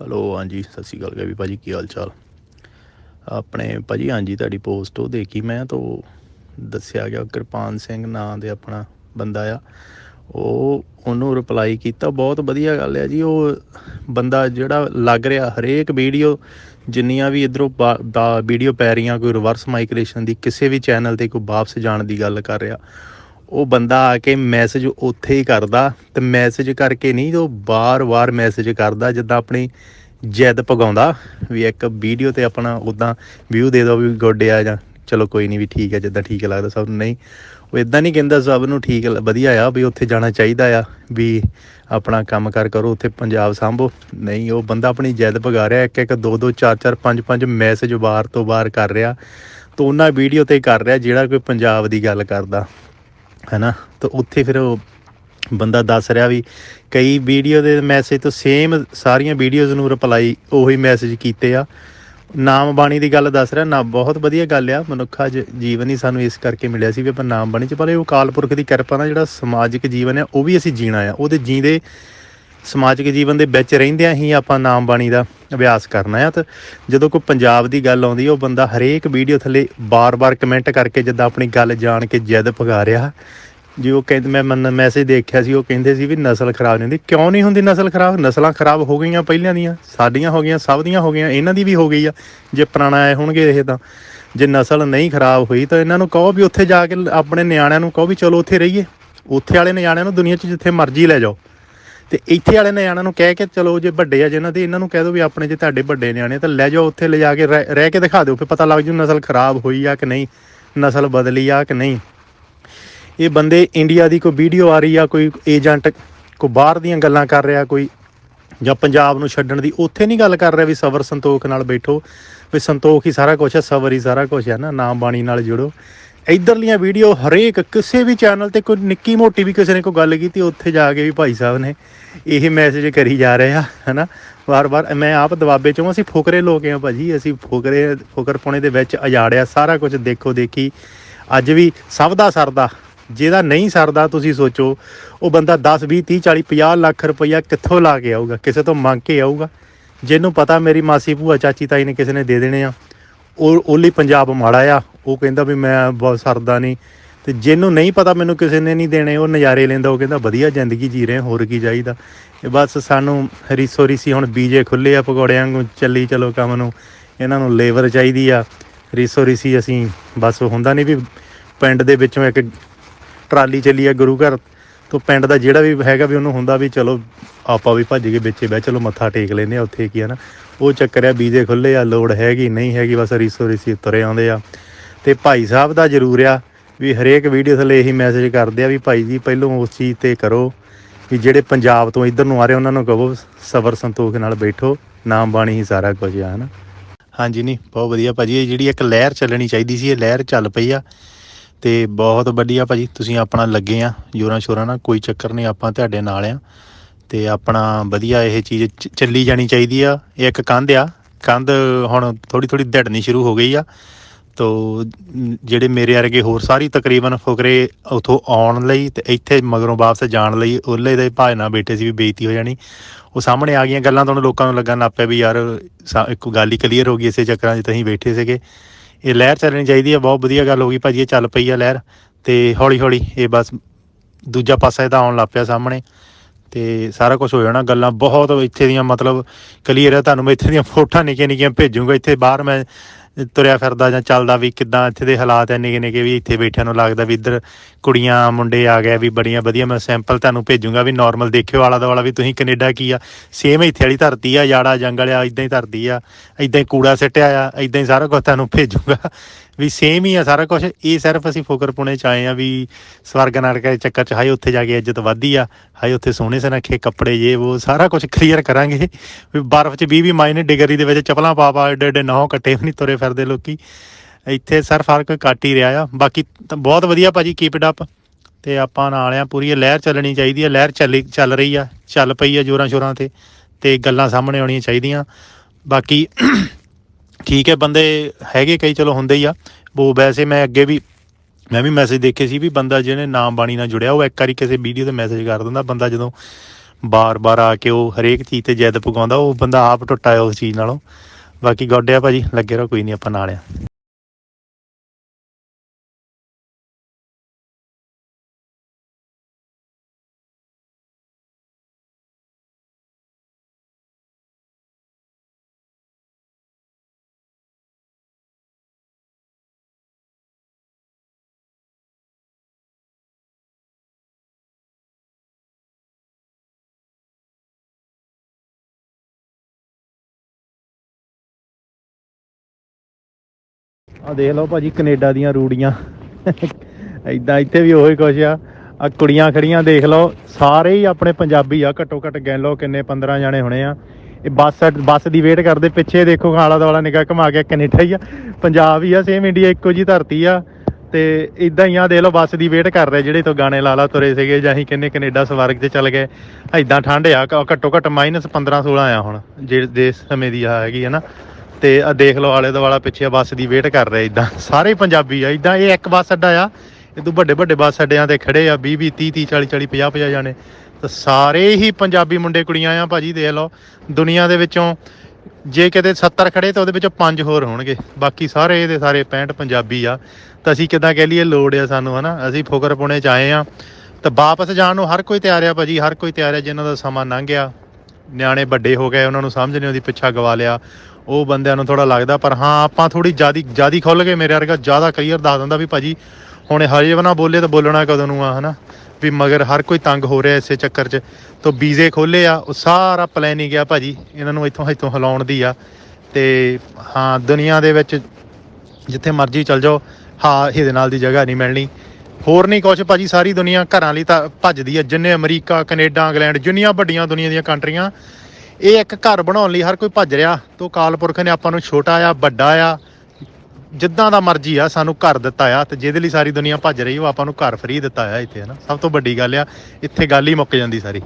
Hello ਹਾਂਜੀ, ਸਤਿ ਸ਼੍ਰੀ ਅਕਾਲ ਗੈਵੀ ਭਾਜੀ ਕੀ ਹਾਲ ਚਾਲ? ਆਪਣੇ ਭਾਜੀ, ਹਾਂਜੀ, ਤੁਹਾਡੀ ਪੋਸਟ ਉਹ ਦੇਖੀ ਮੈਂ, ਤਾਂ ਦੱਸਿਆ ਗਿਆ, ਕਿਰਪਾਨ ਸਿੰਘ ਨਾਂ ਦੇ ਆਪਣਾ ਬੰਦਾ ਆ। ਉਹ ਉਹਨੂੰ ਰਿਪਲਾਈ ਕੀਤਾ, ਬਹੁਤ ਵਧੀਆ ਗੱਲ ਆ ਜੀ, ਉਹ ਬੰਦਾ ਜਿਹੜਾ ਲੱਗ ਰਿਹਾ, ਹਰੇਕ ਵੀਡੀਓ ਜਿੰਨੀਆਂ ਵੀ ਇਧਰੋਂ ਦਾ ਵੀਡੀਓ ਪੈ ਰਹੀਆਂ, ਕੋਈ ਰਿਵਰਸ ਮਾਈਗ੍ਰੇਸ਼ਨ ਦੀ, ਕਿਸੇ ਵੀ ਚੈਨਲ ਤੇ ਕੋਈ ਵਾਪਸ ਜਾਣ ਦੀ ਗੱਲ ਕਰ ਰਿਹਾ ਉਹ ਬੰਦਾ ਆ ਕੇ ਮੈਸੇਜ ਉੱਥੇ ਹੀ ਕਰਦਾ ਤੇ ਮੈਸੇਜ ਕਰਕੇ ਨਹੀਂ ਉਹ ਬਾਰ-ਬਾਰ ਮੈਸੇਜ ਕਰਦਾ, ਜਿੱਦਾਂ ਆਪਣੀ ਜਿੱਦ ਪਗਾਉਂਦਾ ਵੀ ਇੱਕ ਵੀਡੀਓ ਤੇ ਆਪਣਾ ਉਦਾਂ ਵਿਊ ਦੇ ਦਿਓ ਵੀ ਗੁੱਡ ਆ ਜਾਂ ਚਲੋ ਕੋਈ ਨਹੀਂ ਵੀ ਠੀਕ ਹੈ ਜਿੱਦਾਂ ਠੀਕ ਲੱਗਦਾ ਸਭ ਨੂੰ। ਨਹੀਂ, ਉਹ ਇਦਾਂ ਨਹੀਂ ਕਹਿੰਦਾ ਸਭ ਨੂੰ ਠੀਕ ਵਧੀਆ ਆ ਵੀ ਉੱਥੇ ਜਾਣਾ ਚਾਹੀਦਾ ਆ ਵੀ ਆਪਣਾ ਕੰਮ ਕਰ ਕਰੋ, ਉੱਥੇ ਪੰਜਾਬ ਸੰਭੋ। ਨਹੀਂ, ਉਹ ਬੰਦਾ ਆਪਣੀ ਜਿੱਦ ਪਗਾ ਰਿਹਾ ਇੱਕ ਇੱਕ ਦੋ ਦੋ ਚਾਰ ਚਾਰ ਪੰਜ ਪੰਜ ਮੈਸੇਜ ਬਾਰ ਤੋਂ ਬਾਰ ਕਰ ਰਿਹਾ ਤਾਂ ਉਹਨਾਂ ਵੀਡੀਓ ਤੇ ਕਰ ਰਿਹਾ ਜਿਹੜਾ ਕੋਈ ਪੰਜਾਬ ਦੀ ਗੱਲ ਕਰਦਾ। ਹੈਨਾ? ਤਾਂ ਉੱਥੇ ਫਿਰ ਉਹ ਬੰਦਾ ਦੱਸ ਰਿਹਾ ਵੀ ਕਈ ਵੀਡੀਓ ਦੇ ਮੈਸੇਜ ਤੋਂ ਸੇਮ ਸਾਰੀਆਂ ਵੀਡੀਓਜ਼ ਨੂੰ ਰਿਪਲਾਈ ਉਹੀ ਮੈਸੇਜ ਕੀਤੇ ਆ। ਨਾਮ ਬਾਣੀ ਦੀ ਗੱਲ ਦੱਸ ਰਿਹਾ, ਨਾ ਬਹੁਤ ਵਧੀਆ ਗੱਲ ਆ। ਮਨੁੱਖਾ ਜੀਵਨ ਹੀ ਸਾਨੂੰ ਇਸ ਕਰਕੇ ਮਿਲਿਆ ਸੀ ਵੀ ਆਪਾਂ ਨਾਮ ਬਾਣੀ ਚ ਪਰ ਇਹ ਉਹ ਕਾਲਪੁਰਖ ਦੀ ਕਿਰਪਾ ਨਾਲ ਜਿਹੜਾ ਸਮਾਜਿਕ ਜੀਵਨ ਆ, ਉਹ ਵੀ ਅਸੀਂ ਜੀਣਾ ਆ। ਉਹਦੇ ਜੀਂਦੇ ਸਮਾਜਿਕ ਜੀਵਨ ਦੇ ਵਿੱਚ ਰਹਿੰਦਿਆਂ ਹੀ ਆਪਾਂ ਨਾਮ ਬਾਣੀ ਦਾ ਅਭਿਆਸ ਕਰਨਾ ਆ ਤੇ ਜਦੋਂ ਕੋਈ ਪੰਜਾਬ ਦੀ ਗੱਲ ਆਉਂਦੀ, ਉਹ ਬੰਦਾ ਹਰੇਕ ਵੀਡੀਓ ਥੱਲੇ ਬਾਰ-ਬਾਰ ਕਮੈਂਟ ਕਰਕੇ ਜਿੱਦਾਂ ਆਪਣੀ ਗੱਲ ਜਾਣ ਕੇ ਜਿੱਦ ਪਗਾ ਰਿਹਾ। ਜੀ ਉਹ ਕਹਿੰਦੇ, ਮੈਂ ਮਨ, ਮੈਸੇਜ ਦੇਖਿਆ ਸੀ, ਉਹ ਕਹਿੰਦੇ ਸੀ ਵੀ ਨਸਲ ਖਰਾਬ ਨਹੀਂ ਹੁੰਦੀ। ਕਿਉਂ ਨਹੀਂ ਹੁੰਦੀ ਨਸਲ ਖਰਾਬ? ਨਸਲਾਂ ਖਰਾਬ ਹੋ ਗਈਆਂ ਪਹਿਲਾਂ ਦੀਆਂ। ਸਾਡੀਆਂ ਹੋ ਗਈਆਂ, ਸਭ ਦੀਆਂ ਹੋ ਗਈਆਂ, ਇਹਨਾਂ ਦੀ ਵੀ ਹੋ ਗਈ ਆ। ਜੇ ਪੁਰਾਣਾ ਆਏ ਹੋਣਗੇ ਇਹ ਤਾਂ। ਜੇ ਨਸਲ ਨਹੀਂ ਖਰਾਬ ਹੋਈ ਤਾਂ ਇਹਨਾਂ ਨੂੰ ਕਹੋ ਵੀ ਉੱਥੇ ਜਾ ਕੇ ਆਪਣੇ ਨਿਆਣਿਆਂ ਨੂੰ ਕਹੋ ਵੀ ਚਲੋ ਉੱਥੇ ਰਹੀਏ। ਉੱਥੇ ਵਾਲੇ ਨਿਆਣਿਆਂ ਨੂੰ ਦੁਨੀਆ 'ਚ ਜਿੱਥੇ ਮਰਜ਼ੀ ਲੈ ਜਾਓ। ਤੇ ਇੱਥੇ ਵਾਲੇ ਨਿਆਣਿਆਂ ਨੂੰ ਕਹਿ ਕੇ ਚਲੋ ਜੇ ਵੱਡੇ ਆ ਜਿਹਨਾਂ ਦੇ, ਇਹਨਾਂ ਨੂੰ ਕਹਿ ਦਿਓ ਵੀ ਆਪਣੇ ਜੇ ਤੁਹਾਡੇ ਵੱਡੇ ਨਿਆਣੇ ਤਾਂ ਲੈ ਜਾਓ ਉੱਥੇ, ਲਿਜਾ ਕੇ ਰਹਿ ਕੇ ਦਿਖਾ ਦਿਓ, ਫਿਰ ਪਤਾ ਲੱਗ ਜੂ ਨਸਲ ਖਰਾਬ ਹੋਈ ਆ ਕਿ ਨਹੀਂ, ਨਸਲ ਬਦਲੀ ਆ ਕਿ ਨਹੀਂ। ਇਹ ਬੰਦੇ ਇੰਡੀਆ ਦੀ ਕੋਈ ਵੀਡੀਓ ਆ ਰਹੀ ਆ, ਕੋਈ ਏਜੰਟ ਕੋ ਬਾਹਰ ਦੀਆਂ ਗੱਲਾਂ ਕਰ ਰਿਹਾ, ਕੋਈ ਜਾਂ ਪੰਜਾਬ ਨੂੰ ਛੱਡਣ ਦੀ, ਉੱਥੇ ਨਹੀਂ ਗੱਲ ਕਰ ਰਿਹਾ ਵੀ ਸਬਰ ਸੰਤੋਖ ਨਾਲ ਬੈਠੋ, ਵੀ ਸੰਤੋਖ ਹੀ ਸਾਰਾ ਕੁਝ ਹੈ ਸਬਰ ਹੀ ਸਾਰਾ ਕੁਝ ਹੈ ਨਾ ਨਾਮ ਬਾਣੀ ਨਾਲ ਜੁੜੋ। ਇਧਰਲੀਆਂ ਵੀਡੀਓ ਹਰੇਕ ਕਿਸੇ ਵੀ ਚੈਨਲ ਤੇ ਕੋਈ ਨਿੱਕੀ ਮੋਟੀ ਵੀ ਕਿਸੇ ਨੇ ਕੋਈ ਗੱਲ ਕੀਤੀ, ਉੱਥੇ ਜਾ ਕੇ ਵੀ ਭਾਈ ਸਾਹਿਬ ਨੇ ਇਹ ਮੈਸੇਜ ਕਰੀ ਜਾ ਰਹੇ ਆ, ਹਨਾ? ਵਾਰ-ਵਾਰ ਮੈਂ ਆਪ ਦਵਾਬੇ ਚੋਂ ਅਸੀਂ ਫੁਕਰੇ ਲੋਕ ਆ ਭਾਜੀ, ਅਸੀਂ ਫੁਕਰੇ ਫੁਕਰਪੁਣੇ ਦੇ ਵਿੱਚ ਅਜਾੜਿਆ, ਸਾਰਾ ਕੁਝ ਦੇਖੋ ਦੇਖੀ। ਅੱਜ ਵੀ ਸਭ ਦਾ ਸਰਦਾ, ਜਿਹਦਾ ਨਹੀਂ ਸਰਦਾ ਤੁਸੀਂ ਸੋਚੋ, ਉਹ ਬੰਦਾ 10 20 30 40 50 ਲੱਖ ਰੁਪਈਆ ਕਿੱਥੋਂ ਲਾ ਕੇ ਆਊਗਾ, ਕਿਸੇ ਤੋਂ ਮੰਗ ਕੇ ਆਊਗਾ। ਜਿਹਨੂੰ ਪਤਾ ਮੇਰੀ ਮਾਸੀ ਭੂਆ ਚਾਚੀ ਤਾਈ ਨੇ ਕਿਸੇ ਨੇ ਦੇ ਦੇਣੇ ਆ, ਉਹ ਉਹਲੀ ਪੰਜਾਬ ਮਾੜਾ ਆ ਉਹ ਕਹਿੰਦਾ ਵੀ ਮੈਂ ਬਹੁਤ ਸਰਦਾ ਨਹੀਂ। ਤੇ ਜਿਹਨੂੰ ਨਹੀਂ ਪਤਾ ਮੈਨੂੰ ਕਿਸੇ ਨੇ ਨਹੀਂ ਦੇਣੇ, ਉਹ ਨਜ਼ਾਰੇ ਲੈਂਦਾ, ਉਹ ਕਹਿੰਦਾ ਵਧੀਆ ਜ਼ਿੰਦਗੀ ਜੀ ਰਹੇ, ਹੋਰ ਕੀ ਚਾਹੀਦਾ। ਇਹ ਬਸ ਸਾਨੂੰ ਰੀਸੋ ਰੀਸੀ ਹੁਣ ਬੀਜੇ ਖੁੱਲੇ ਆ ਪਕੌੜਿਆਂ ਨੂੰ ਚੱਲੀ ਚਲੋ ਕੰਮ ਨੂੰ। ਇਹਨਾਂ ਨੂੰ ਲੇਬਰ ਚਾਹੀਦੀ ਆ। ਰੀਸੋ ਰੀਸੀ ਅਸੀਂ ਬਸ ਹੁੰਦਾ ਨਹੀਂ ਵੀ ਪਿੰਡ ਦੇ ਵਿੱਚੋਂ ਇੱਕ ਟਰਾਲੀ ਚੱਲੀ ਆ ਗੁਰੂ ਘਰ ਤੋਂ, ਪਿੰਡ ਦਾ ਜਿਹੜਾ ਵੀ ਹੈਗਾ ਵੀ ਉਹਨੂੰ ਹੁੰਦਾ ਵੀ ਚਲੋ ਆਪਾਂ ਵੀ ਭੱਜ ਕੇ ਵਿੱਚੇ ਬਹਿ, ਚਲੋ ਮੱਥਾ ਟੇਕ ਲੈਨੇ ਆ, ਉੱਥੇ ਕੀ ਆ ਨਾ। ਉਹ ਚੱਕਰ ਆ, ਬੀਜੇ ਖੁੱਲੇ ਆ, ਲੋੜ ਹੈਗੀ, ਨਹੀਂ ਹੈਗੀ, ਬਸ ਰੀਸੋ ਰੀਸੀ ਤੁਰੇ ਆਉਂਦੇ ਆ। ਤੇ ਭਾਈ ਸਾਹਿਬ ਦਾ ਜ਼ਰੂਰ ਆ ਵੀ ਹਰੇਕ ਵੀਡੀਓ ਥੱਲੇ ਇਹੀ ਮੈਸੇਜ ਕਰਦੇ ਆ ਵੀ ਭਾਈ ਜੀ ਪਹਿਲੋਂ ਉਸ ਚੀਜ਼ ਤੇ ਕਰੋ ਵੀ ਜਿਹੜੇ ਪੰਜਾਬ ਤੋਂ ਇੱਧਰ ਨੂੰ ਆ ਰਹੇ ਉਹਨਾਂ ਨੂੰ ਕਹੋ, ਸਬਰ ਸੰਤੋਖ ਨਾਲ ਬੈਠੋ, ਨਾਮ ਬਾਣੀ ਹੀ ਸਾਰਾ ਕੁਝ ਆ, ਹਨਾ? ਹਾਂਜੀ ਨਹੀਂ ਬਹੁਤ ਵਧੀਆ ਭਾਜੀ, ਇਹ ਜਿਹੜੀ ਇੱਕ ਲਹਿਰ ਚੱਲਣੀ ਚਾਹੀਦੀ ਸੀ, ਇਹ ਲਹਿਰ ਚੱਲ ਪਈ ਆ ਤੇ ਬਹੁਤ ਵਧੀਆ ਭਾਜੀ, ਤੁਸੀਂ ਆਪਣਾ ਲੱਗੇ ਆ, ਜੋਰਾਂ ਸ਼ੋਰਾਂ ਨਾਲ, ਕੋਈ ਚੱਕਰ ਨਹੀਂ ਆਪਾਂ ਤੁਹਾਡੇ ਨਾਲ ਆ ਤੇ ਆਪਣਾ ਵਧੀਆ ਇਹ ਚੀਜ਼ ਚੱਲੀ ਜਾਣੀ ਚਾਹੀਦੀ ਆ ਇਹ ਇੱਕ ਕੰਧ ਆ, ਕੰਧ ਹੁਣ ਥੋੜੀ ਥੋੜੀ ਡੜਨੀ ਸ਼ੁਰੂ ਹੋ ਗਈ ਆ ਤੋ ਜਿਹੜੇ ਮੇਰੇ ਵਰਗੇ ਹੋਰ ਸਾਰੀ ਤਕਰੀਬਨ ਫੁਕਰੇ ਉਥੋਂ ਆਉਣ ਲਈ ਤੇ ਇੱਥੇ ਮਗਰੋਂ ਵਾਪਸ ਜਾਣ ਲਈ ਉਹਲੇ ਦੇ ਭਾਜਨਾ ਬੈਠੇ ਸੀ ਵੀ ਬੇਇੱਜ਼ਤੀ ਹੋ ਜਾਣੀ। ਉਹ ਸਾਹਮਣੇ ਆ ਗਈਆਂ ਗੱਲਾਂ ਤੁਹਾਨੂੰ ਲੋਕਾਂ ਨੂੰ ਲੱਗਣ ਲੱਪਿਆ ਵੀ ਯਾਰ ਇੱਕ ਗੱਲ ਹੀ ਕਲੀਅਰ ਹੋ ਗਈ ਇਸੇ ਚੱਕਰਾਂ 'ਚ ਤੁਸੀਂ ਬੈਠੇ ਸੀਗੇ। ਇਹ ਲਹਿਰ ਚੱਲਣੀ ਚਾਹੀਦੀ ਹੈ ਬਹੁਤ ਵਧੀਆ ਗੱਲ ਹੋ ਗਈ ਭਾਜੀ, ਇਹ ਚੱਲ ਪਈ ਆ ਲਹਿਰ ਤੇ ਹੌਲੀ ਹੌਲੀ ਇਹ ਬਸ ਦੂਜਾ ਪਾਸਾ ਇਹਦਾ ਆਉਣ ਲੱਪਿਆ ਸਾਹਮਣੇ ਤੇ ਸਾਰਾ ਕੁਝ ਹੋ ਜਾਣਾ। ਗੱਲਾਂ ਬਹੁਤ ਇੱਥੇ ਦੀਆਂ ਮਤਲਬ ਕਲੀਅਰ ਹੈ ਤੁਹਾਨੂੰ ਮੈਂ ਇੱਥੇ ਦੀਆਂ ਫੋਟੋਆਂ ਨਿੱਕੀਆਂ ਨਿੱਕੀਆਂ ਭੇਜੂਗਾ। ਇੱਥੇ ਬਾਹਰ ਮੈਂ ਤੁਰਿਆ ਫਿਰਦਾ ਜਾਂ ਚੱਲਦਾ ਵੀ ਕਿੱਦਾਂ, ਇੱਥੇ ਦੇ ਹਾਲਾਤ ਐ ਨਿੱਕੇ ਨਿੱਕੇ ਵੀ ਇੱਥੇ ਬੈਠਿਆਂ ਨੂੰ ਲੱਗਦਾ ਵੀ ਇੱਧਰ ਕੁੜੀਆਂ, ਮੁੰਡੇ ਆ ਗਏ ਵੀ ਬੜੀਆਂ ਵਧੀਆ, ਮੈਂ ਸੈਂਪਲ ਤੁਹਾਨੂੰ ਭੇਜੂਗਾ ਵੀ ਨਾਰਮਲ ਦੇਖਿਓ ਆਲਾ ਦਾ ਵਾਲਾ ਵੀ ਤੁਸੀਂ ਕੈਨੇਡਾ ਕੀ ਆ। ਸੇਮ ਇੱਥੇ ਵਾਲੀ ਧਰਤੀ ਆ ਜਾੜਾ ਜੰਗਲ ਆ ਇਦਾਂ ਹੀ ਧਰਤੀ ਆ ਇਦਾਂ ਹੀ ਕੂੜਾ ਸਿੱਟਿਆ ਆ ਇਦਾਂ ਹੀ ਸਾਰਾ ਕੁਝ ਤੁਹਾਨੂੰ ਭੇਜੂਗਾ। ਵੀ ਸੇਮ ਹੀ ਆ ਸਾਰਾ ਕੁਝ ਇਹ ਸਿਰਫ ਅਸੀਂ ਫੋਕਰ ਪੁਣੇ ਚ ਆਏ ਆ ਵੀ ਸਵਰਗ ਨਾਟਕ ਦੇ ਚੱਕਰ ਚ, ਹਾਏ ਉੱਥੇ ਜਾ ਕੇ ਇੱਜ਼ਤ ਵਧਦੀ ਆ, ਹਾਏ ਉੱਥੇ ਸੋਹਣੇ ਸਨਖੇ ਕੱਪੜੇ ਜੇ, ਉਹ ਸਾਰਾ ਕੁਝ ਕਲੀਅਰ ਕਰਾਂਗੇ। ਵੀ ਬਰਫ਼ ਚ 20 20 ਮਾਈਨੇ ਡਿਗਰੀ ਦੇ ਵਿੱਚ ਚਪਲਾਂ ਪਾ ਪਾ ਏਡੇ ਏਡੇ ਨੌ ਕੱਟੇ ਵੀ ਨਹੀਂ ਤੁਰੇ ਫਿਰਦੇ ਲੋਕੀ। ਇੱਥੇ ਸਰ ਫ਼ਰਕ ਕੱਟ ਹੀ ਰਿਹਾ ਆ। ਬਾਕੀ ਬਹੁਤ ਵਧੀਆ ਭਾਜੀ ਕੀਪ ਇਟ ਅਪ ਤੇ ਆਪਾਂ ਨਾਲ ਆ, ਪੂਰੀ ਲਹਿਰ ਚੱਲਣੀ ਚਾਹੀਦੀ ਆ। ਲਹਿਰ ਚੱਲੀ, ਚੱਲ ਰਹੀ ਆ, ਚੱਲ ਪਈ ਆ ਜੋਰਾਂ ਸ਼ੋਰਾਂ ਤੇ ਤੇ ਗੱਲਾਂ ਸਾਹਮਣੇ ਆਉਣੀਆਂ ਚਾਹੀਦੀਆਂ। ਬਾਕੀ ਠੀਕ ਹੈ, ਬੰਦੇ ਹੈਗੇ ਕਈ, ਚਲੋ ਹੁੰਦੇ ਹੀ ਆ। ਉਹ ਵੈਸੇ ਮੈਂ ਅੱਗੇ ਵੀ, ਮੈਂ ਵੀ ਮੈਸੇਜ ਦੇਖੇ ਸੀ ਵੀ ਬੰਦਾ ਜਿਹਨੇ ਨਾਮ ਬਾਣੀ ਨਾਲ ਜੁੜਿਆ, ਉਹ ਇੱਕ ਵਾਰੀ ਕਿਸੇ ਵੀਡੀਓ ਤੇ ਮੈਸੇਜ ਕਰ ਦਿੰਦਾ ਬੰਦਾ ਜਦੋਂ ਬਾਰ-ਬਾਰ ਆ ਕੇ ਉਹ ਹਰੇਕ ਚੀਜ਼ ਤੇ ਜਿੱਦ ਪਗਾਉਂਦਾ, ਉਹ ਬੰਦਾ ਆਪ ਟੁੱਟਾ ਹੈ ਉਸ ਚੀਜ਼ ਨਾਲੋਂ। ਬਾਕੀ ਗੋਡਿਆ ਭਾਜੀ, ਲੱਗੇ ਰਹੋ, ਕੋਈ ਨਹੀਂ ਆਪਾਂ ਨਾਲ ਆ। ਆ ਦੇਖ ਲਓ ਭਾਜੀ, ਕੈਨੇਡਾ ਦੀਆਂ ਰੂੜੀਆਂ। ਐਦਾਂ ਇੱਥੇ ਵੀ ਉਹੀ ਕੁਛ ਆ। ਆ ਕੁੜੀਆਂ ਖੜੀਆਂ, ਦੇਖ ਲਓ, ਸਾਰੇ ਹੀ ਆਪਣੇ ਪੰਜਾਬੀ ਆ, ਘੱਟੋ ਘੱਟ ਗਿਣ ਲਓ ਕਿੰਨੇ 15 ਜਾਣੇ ਹੋਣੇ ਆ। ਇਹ ਬੱਸ ਬੱਸ ਦੀ ਵੇਟ ਕਰਦੇ, ਪਿੱਛੇ ਦੇਖੋ ਆਲਾ ਦੁਆਲਾ ਨਿਗਾਹ ਘੁਮਾ ਕੇ ਕੈਨੇਡਾ ਹੀ ਆ। ਪੰਜਾਬ ਹੀ ਆ ਸੇਮ ਇੰਡੀਆ ਇੱਕੋ ਜੀ ਧਰਤੀ ਆ। ਤੇ ਇਦਾਂ ਹੀ ਆ, ਦੇਖ ਲਓ, ਬੱਸ ਦੀ ਵੇਟ ਕਰ ਰਹੇ, ਜਿਹੜੇ ਤੋਂ ਗਾਣੇ ਲਾ ਲਾ ਤੁਰੇ ਸੀਗੇ ਜਾਂ ਅਸੀਂ ਕਿੰਨੇ ਕੈਨੇਡਾ ਸਵਰਗ 'ਚ ਚੱਲ ਗਏ। ਐਦਾਂ ਠੰਡ ਆ ਘੱਟੋ ਘੱਟ ਮਾਈਨਸ 15 16 ਆ ਹੁਣ ਜਿਹੜੇ ਦੇ ਸਮੇਂ ਦੀ ਆ ਹੈਗੀ ਹੈ ਨਾ। ਤੇ ਆ ਦੇਖ ਲਓ ਆਲੇ ਦੁਆਲਾ ਪਿੱਛੇ ਬੱਸ ਦੀ ਵੇਟ ਕਰ ਰਹੇ ਇਦਾਂ। ਸਾਰੇ ਪੰਜਾਬੀ ਆ, ਇਦਾਂ ਇਹ ਇੱਕ ਬੱਸ ਅੱਡਾ ਆ, ਇਹ ਤੋਂ ਵੱਡੇ ਵੱਡੇ ਬੱਸ ਅੱਡਿਆਂ ਤੇ ਖੜੇ ਆ 20 20 30 30 40 40 50 50 ਜਾਣੇ। ਤਾਂ ਸਾਰੇ ਹੀ ਪੰਜਾਬੀ ਮੁੰਡੇ ਕੁੜੀਆਂ ਆ, ਭਾਜੀ ਦੇਖ ਲਓ, ਦੁਨੀਆ ਦੇ ਵਿੱਚੋਂ ਜੇ ਕਿਤੇ 70 ਖੜੇ ਤਾਂ ਉਹਦੇ ਵਿੱਚੋਂ ਪੰਜ ਹੋਰ ਹੋਣਗੇ। ਬਾਕੀ ਸਾਰੇ ਇਹਦੇ ਸਾਰੇ 65 ਪੰਜਾਬੀ ਆ। ਤਾਂ ਅਸੀਂ ਕਿਦਾਂ ਕਹਿ ਲਈਏ, ਲੋੜ ਆ ਸਾਨੂੰ, ਹਨਾ? ਅਸੀਂ ਫੁਕਰ ਪੁਣੇ ਚ ਆਏ ਆ। ਤਾਂ ਵਾਪਸ ਜਾਣ ਨੂੰ ਹਰ ਕੋਈ ਤਿਆਰ ਆ, ਭਾਜੀ, ਹਰ ਕੋਈ ਤਿਆਰ ਆ, ਜਿਨ੍ਹਾਂ ਦਾ ਸਮਾਂ ਲੰਘ ਗਿਆ। ਨਿਆਣੇ ਵੱਡੇ ਹੋ ਗਏ, ਉਹਨਾਂ ਨੂੰ ਸਮਝ ਨਹੀਂ ਉਹਦੀ ਪਿੱਛਾ ਗਵਾ ਲਿਆ। ਉਹ ਬੰਦਿਆਂ ਨੂੰ ਥੋੜਾ ਲੱਗਦਾ, ਪਰ ਹਾਂ, ਆਪਾਂ ਥੋੜੀ ਜਿਆਦੀ ਜਿਆਦੀ ਖੁੱਲ ਗਏ ਮੇਰੇ ਵਰਗਾ, ਜ਼ਿਆਦਾ ਕਲੀਅਰ ਦੱਸ ਦਿੰਦਾ ਵੀ ਭਾਜੀ, ਹੁਣ ਹਜੇ ਵੀ ਬੋਲੇ ਤਾਂ ਬੋਲਣਾ ਕਦੋਂ ਨੂੰ ਆ, ਹਨਾ? ਵੀ ਮਗਰ ਹਰ ਕੋਈ ਤੰਗ ਹੋ ਰਿਹਾ ਇਸੇ ਚੱਕਰ 'ਚ। ਤੋਂ ਵੀਜ਼ੇ ਖੋਲੇ ਆ, ਉਹ ਸਾਰਾ ਪਲੈਨਿੰਗ ਆ ਭਾਜੀ, ਇਹਨਾਂ ਨੂੰ ਇੱਥੋਂ ਇੱਥੋਂ ਹਿਲਾਉਣ ਦੀ ਆ। ਤੇ ਹਾਂ, ਦੁਨੀਆ ਦੇ ਵਿੱਚ ਜਿੱਥੇ ਮਰਜ਼ੀ ਚੱਲ ਜਾਓ, ਹਾਂ, ਇਹਦੇ ਨਾਲ ਦੀ ਜਗ੍ਹਾ ਨਹੀਂ ਮਿਲਣੀ। ਹੋਰ ਨਹੀਂ ਕੁਛ, ਭਾਜੀ ਸਾਰੀ ਦੁਨੀਆ ਘਰਾਂ ਲਈ ਤਾਂ ਭੱਜਦੀ ਹੈ ਜਿੰਨੇ ਅਮਰੀਕਾ, ਕੈਨੇਡਾ, ਇੰਗਲੈਂਡ, ਜਿੰਨੀਆਂ ਵੱਡੀਆਂ ਦੁਨੀਆ ਦੀਆਂ ਕੰਟਰੀਆਂ, ਇਹ ਇੱਕ ਘਰ ਬਣਾਉਣ ਲਈ ਹਰ ਕੋਈ ਭੱਜ ਰਿਹਾ। ਤੋਂ ਕਾਲਪੁਰਖ ਨੇ ਆਪਾਂ ਨੂੰ ਛੋਟਾ ਆ, ਵੱਡਾ ਆ, ਜਿੱਦਾਂ ਦਾ ਮਰਜ਼ੀ ਆ, ਸਾਨੂੰ ਘਰ ਦਿੱਤਾ ਆ, ਤੇ ਜਿਹਦੇ ਲਈ ਸਾਰੀ ਦੁਨੀਆ ਭੱਜ ਰਹੀ ਉਹ ਆਪਾਂ ਨੂੰ ਘਰ ਫਰੀ ਦਿੱਤਾ ਆ ਇੱਥੇ, ਹਨਾ। ਸਭ ਤੋਂ ਵੱਡੀ ਗੱਲ ਆ, ਇੱਥੇ ਗੱਲ ਹੀ ਮੁੱਕ ਜਾਂਦੀ ਸਾਰੀ।